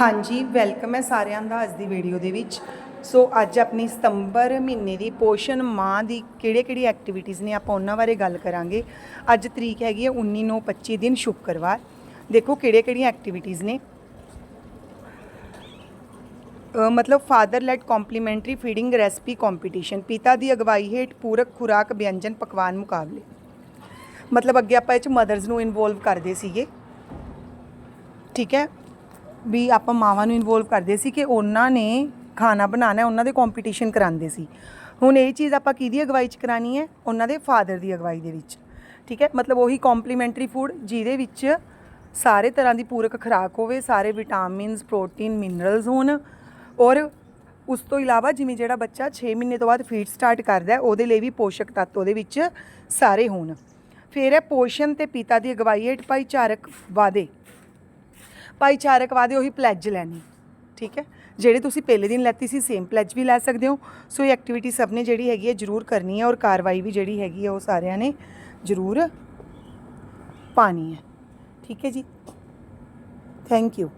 ਹਾਂਜੀ ਵੈਲਕਮ ਹੈ ਸਾਰਿਆਂ ਦਾ ਅੱਜ ਦੀ ਵੀਡੀਓ ਦੇ ਵਿੱਚ। ਸੋ ਅੱਜ ਆਪਣੀ ਸਤੰਬਰ ਮਹੀਨੇ ਦੀ ਪੋਸ਼ਣ ਮਾਹ ਦੀ ਕਿਹੜੇ-ਕਿਹੜੀ ਐਕਟੀਵਿਟੀਜ਼ ਨੇ ਆਪਾਂ ਉਹਨਾਂ ਬਾਰੇ ਗੱਲ ਕਰਾਂਗੇ। ਅੱਜ ਤਰੀਕ ਹੈਗੀ ਹੈ 19 9 25 ਦਿਨ ਸ਼ੁੱਕਰਵਾਰ। ਦੇਖੋ ਕਿਹੜੇ-ਕਿਹੜੀਆਂ ਐਕਟੀਵਿਟੀਜ਼ ਨੇ। ਮਤਲਬ father led complementary feeding recipe competition ਪਿਤਾ ਦੀ ਅਗਵਾਈ ਹੇਠ ਪੂਰਕ ਖੁਰਾਕ ਵਿਅੰਜਨ ਪਕਵਾਨ ਮੁਕਾਬਲੇ। ਮਤਲਬ ਅੱਗੇ ਆਪਾਂ ਇਹ ਚ ਮਦਰਸ ਨੂੰ ਇਨਵੋਲਵ ਕਰਦੇ ਸੀਗੇ। ਠੀਕ ਹੈ? ਵੀ ਆਪਾਂ ਮਾਵਾਂ ਨੂੰ ਇਨਵੋਲਵ ਕਰਦੇ ਸੀ ਕਿ ਉਹਨਾਂ ਨੇ ਖਾਣਾ ਬਣਾਉਣਾ, ਉਹਨਾਂ ਦੇ ਕੰਪੀਟੀਸ਼ਨ ਕਰਾਉਂਦੇ ਸੀ। ਹੁਣ ਇਹ ਚੀਜ਼ ਆਪਾਂ ਕਿਹਦੀ ਅਗਵਾਈ ਚ ਕਰਾਣੀ ਹੈ? ਉਹਨਾਂ ਦੇ ਫਾਦਰ ਦੀ ਅਗਵਾਈ ਦੇ ਵਿੱਚ। ਠੀਕ ਹੈ? ਮਤਲਬ ਉਹੀ ਕੰਪਲੀਮੈਂਟਰੀ ਫੂਡ ਜਿਹਦੇ ਵਿੱਚ ਸਾਰੇ ਤਰ੍ਹਾਂ ਦੀ ਪੂਰਕ ਖੁਰਾਕ ਹੋਵੇ, ਸਾਰੇ ਵਿਟਾਮਿਨਸ ਪ੍ਰੋਟੀਨ ਮਿਨਰਲਸ ਹੋਣ ਔਰ ਉਸ ਤੋਂ ਇਲਾਵਾ ਜਿਵੇਂ ਜਿਹੜਾ ਬੱਚਾ 6 ਮਹੀਨੇ ਤੋਂ ਬਾਅਦ ਫੀਡ ਸਟਾਰਟ ਕਰਦਾ ਉਹਦੇ ਲਈ ਵੀ ਪੋਸ਼ਕ ਤੱਤ ਉਹਦੇ ਵਿੱਚ ਸਾਰੇ ਹੋਣ। ਫਿਰ ਹੈ ਪੋਸ਼ਣ ਤੇ ਪਿਤਾ ਦੀ ਅਗਵਾਈ ਹੇਠ ਭਾਈਚਾਰਕ ਵਾਦੇ ਭਾਈਚਾਰਕ ਵਾਦੇ ਉਹੀ ਪਲੈਜ ਲੈਣੀ। ਠੀਕ ਹੈ? ਜਿਹੜੇ ਤੁਸੀਂ ਪਹਿਲੇ ਦਿਨ ਲੈਤੀ ਸੀ ਸੇਮ ਪਲੈਜ ਵੀ ਲੈ ਸਕਦੇ ਹੋ। ਸੋ ਇਹ ਐਕਟੀਵਿਟੀ ਸਭ ਨੇ ਜਿਹੜੀ ਹੈਗੀ ਹੈ, ਜ਼ਰੂਰ ਕਰਨੀ ਹੈ ਔਰ ਕਾਰਵਾਈ ਵੀ ਜਿਹੜੀ ਹੈਗੀ ਹੈ, ਉਹ ਸਾਰਿਆਂ ਨੇ ਜ਼ਰੂਰ ਪਾਣੀ ਹੈ। ਠੀਕ ਹੈ ਜੀ? Thank you